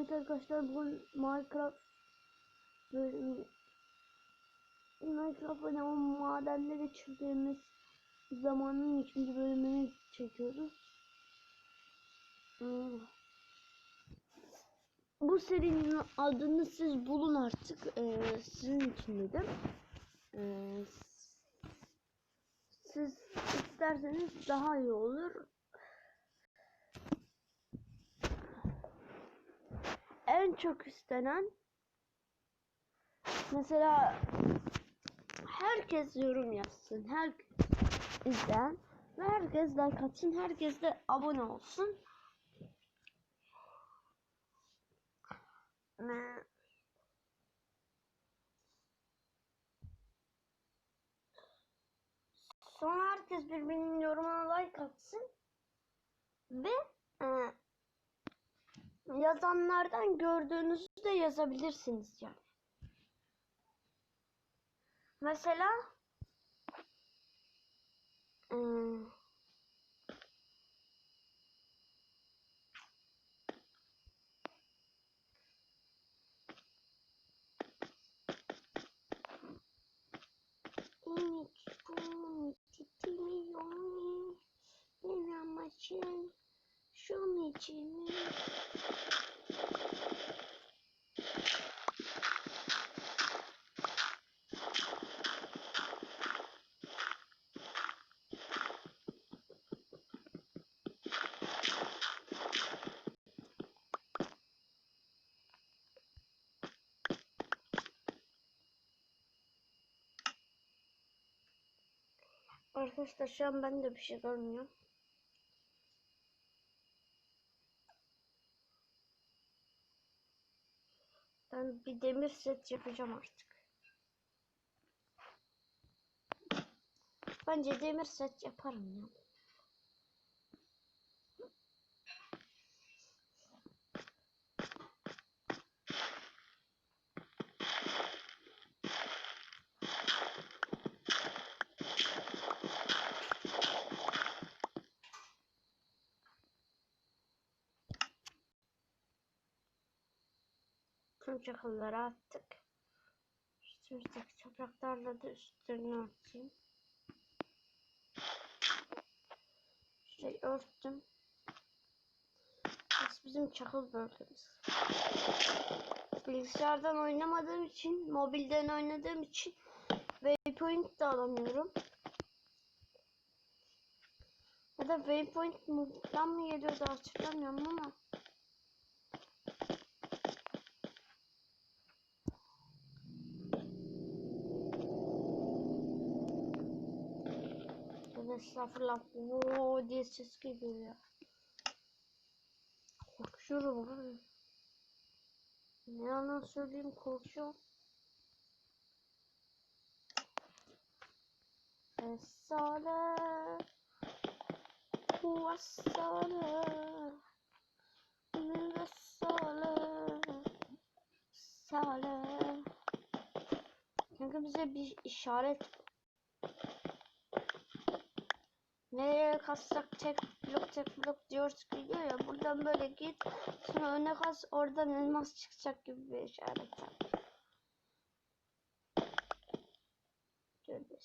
Evet arkadaşlar bugün Minecraft bölümü Minecraft ve o madenleri çıktığımız zamanın ikinci bölümünü çekiyoruz. Hmm. Bu serinin adını siz bulun artık. Ee, sizin için dedim. Ee, siz isterseniz daha iyi olur. En çok istenen mesela herkes yorum yazsın. Herkes izleyen ve herkes like atsın. Herkes de abone olsun. Ee, Sonra herkes birbirinin yorumuna like atsın. Ve e, yazanlardan gördüğünüzü de yazabilirsiniz yani. Mesela e, şumicini. Arkadaşlar şu an ben de bir şey görmüyorum. Bir demir set yapacağım artık. Bence demir set yaparım ya. Tüm çakılları attık. Üstümüzdeki topraklarla da üstlerini örteyim. Şurayı örttüm. Burası bizim çakıl bölgemiz. Bilgisayardan oynamadığım için, mobilden oynadığım için waypoint de alamıyorum. Ya da waypoint mobilden mı geliyordu hatırlamıyorum ama. Tövbe estağfurullah. Oo diye ses geliyor ya. Korkuyorum abi. Ne yalan söyleyeyim korkuyorum. Esale. Vassale. Vassale. Sale. Kanka bize bir işaret Nereye kassak tek blok tek blok diyoruz gidiyor ya buradan böyle git sonra öne kas oradan elmas çıkacak gibi bir işaret var. Tövbe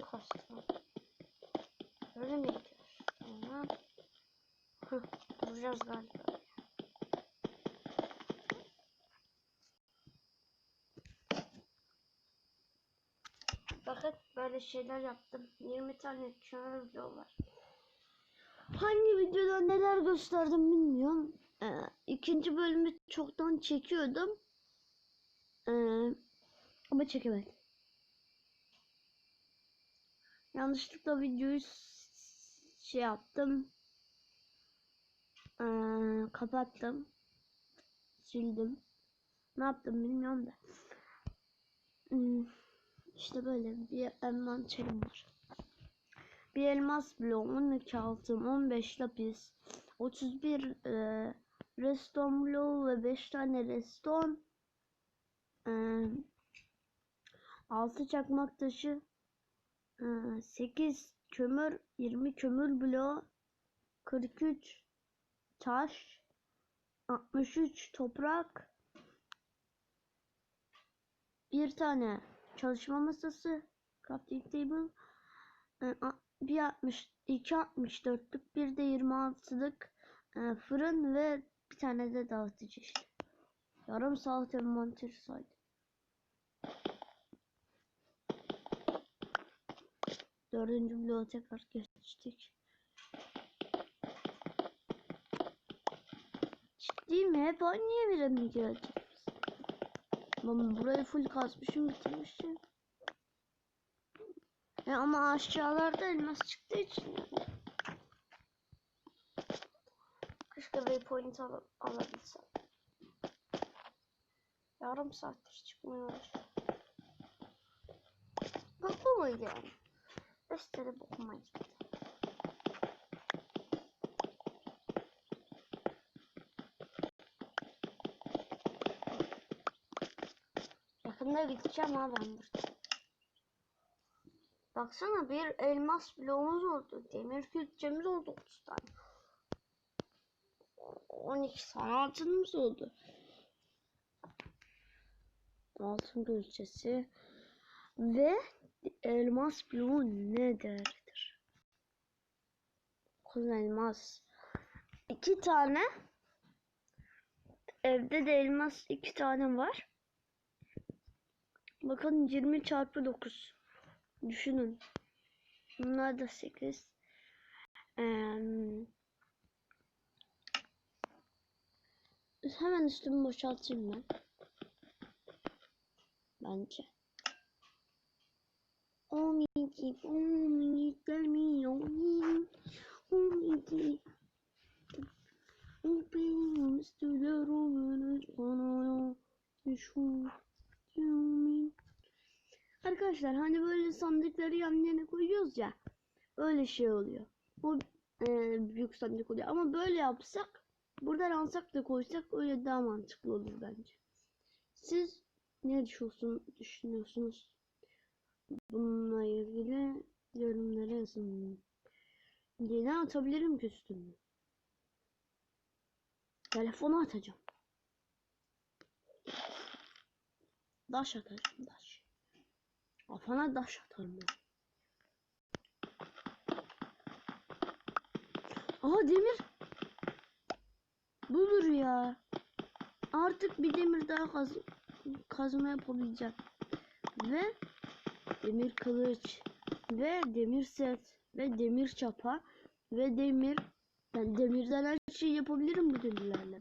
kastım? Öyle mi gidiyor? Duracağız galiba. Bakın böyle şeyler yaptım. 20 tane kömür video var. Hangi videoda neler gösterdim bilmiyorum. Ee, ikinci bölümü çoktan çekiyordum. Ee, ama çekemedim. Yanlışlıkla videoyu şey yaptım. Ee, kapattım. Sildim. Ne yaptım bilmiyorum da. Hmm. İşte böyle bir envanterim var. Bir elmas bloğu, 12 altın, 15 lapis, 31 e, reston bloğu ve 5 tane reston, e, 6 çakmak taşı, e, 8 kömür, 20 kömür bloğu, 43 taş, 63 toprak, bir tane çalışma masası, crafting table, e, bir 60, iki 64'lük, bir de 26'lık e, fırın ve bir tane de dağıtıcı işte. Yarım saat envanter saydım. Dördüncü bloğa tekrar geçtik. Ciddi mi? Hep aynı yere mi geleceğiz? Ben burayı full kazmışım bitirmişim. Ya ama aşağılarda elmas çıktığı için. Keşke waypoint al alabilsem. Yarım saattir çıkmıyor. Bak bu muydu yani? Gösteri bakma Yakında gideceğim ha ben burada. Baksana bir elmas bloğumuz oldu. Demir külçemiz oldu 30 tane. 12 tane oldu. Altın külçesi ve elmas bloğu ne değerlidir? Dokuz elmas. İki tane. Evde de elmas iki tane var. Bakın 20 çarpı 9. Düşünün. Bunlar da 8. Ee, hemen üstümü boşaltayım ben. Bence. O miki, o miki, gelmiyor. O miki. O benim üstüler oluruz bana. Şu Yumin. Arkadaşlar hani böyle sandıkları yan yana koyuyoruz ya. Öyle şey oluyor. O e, büyük sandık oluyor. Ama böyle yapsak buradan alsak da koysak öyle daha mantıklı olur bence. Siz ne düşünüyorsun, düşünüyorsunuz? Bununla ilgili yorumlara yazın. Ne atabilirim ki üstüne? Telefona atacağım. Daş atacağım daş. Kafana daş atarım ben. Aha demir. Budur ya. Artık bir demir daha kaz kazma yapabileceğim. Ve demir kılıç ve demir set ve demir çapa ve demir ben demirden her şeyi yapabilirim bu demirlerle.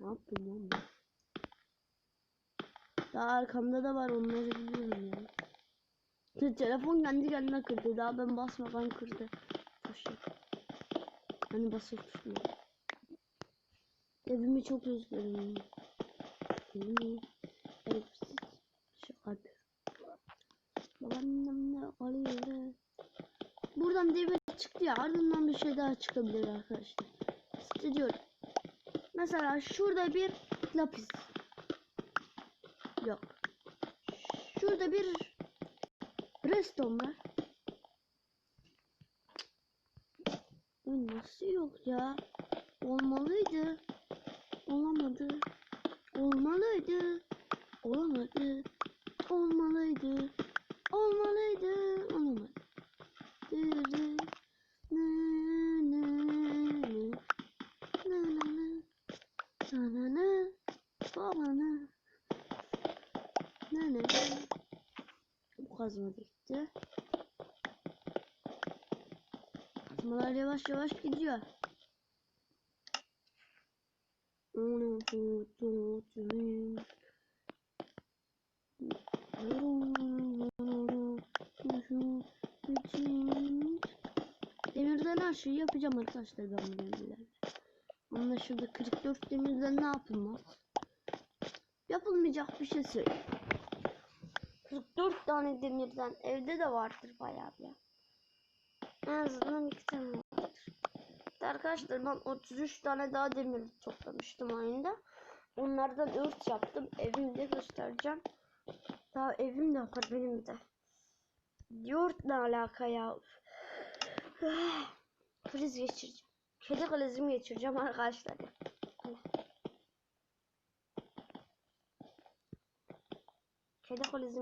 Ne yaptım lan ben? Daha arkamda da var onları biliyorum yani. Te- Telefon kendi kendine kırdı. Daha ben basmadan kırdı. Taşı. Hani basıp tutmuyor. Evimi çok özledim. Evimi. Evsiz. Şaka. Babaannem de arıyor. Buradan demir çıktı ya. Ardından bir şey daha çıkabilir arkadaşlar. İşte diyorum. Mesela şurada bir lapis. Yok. Şurada bir redstone var. Bu nasıl yok ya? Olmalıydı. Olamadı. Olmalıydı. Olamadı. Olmalıydı. Olmalıydı. Olamadı. Dırı. Kazma gitti. Kazmalar yavaş yavaş gidiyor. Demirden her şeyi yapacağım arkadaşlar ben bu demirlerle. Şurada 44 demirden ne yapılmaz? Yapılmayacak bir şey söyle. 44 tane demirden evde de vardır bayağı bir. En azından iki tane vardır. Arkadaşlar ben 33 tane daha demir toplamıştım ayında. Onlardan örs yaptım. Evimde göstereceğim. Daha evim de var benim de. Yoğurt ne alaka ya? Kriz geçireceğim. Kedi krizimi geçireceğim arkadaşlar. Kedi krizimi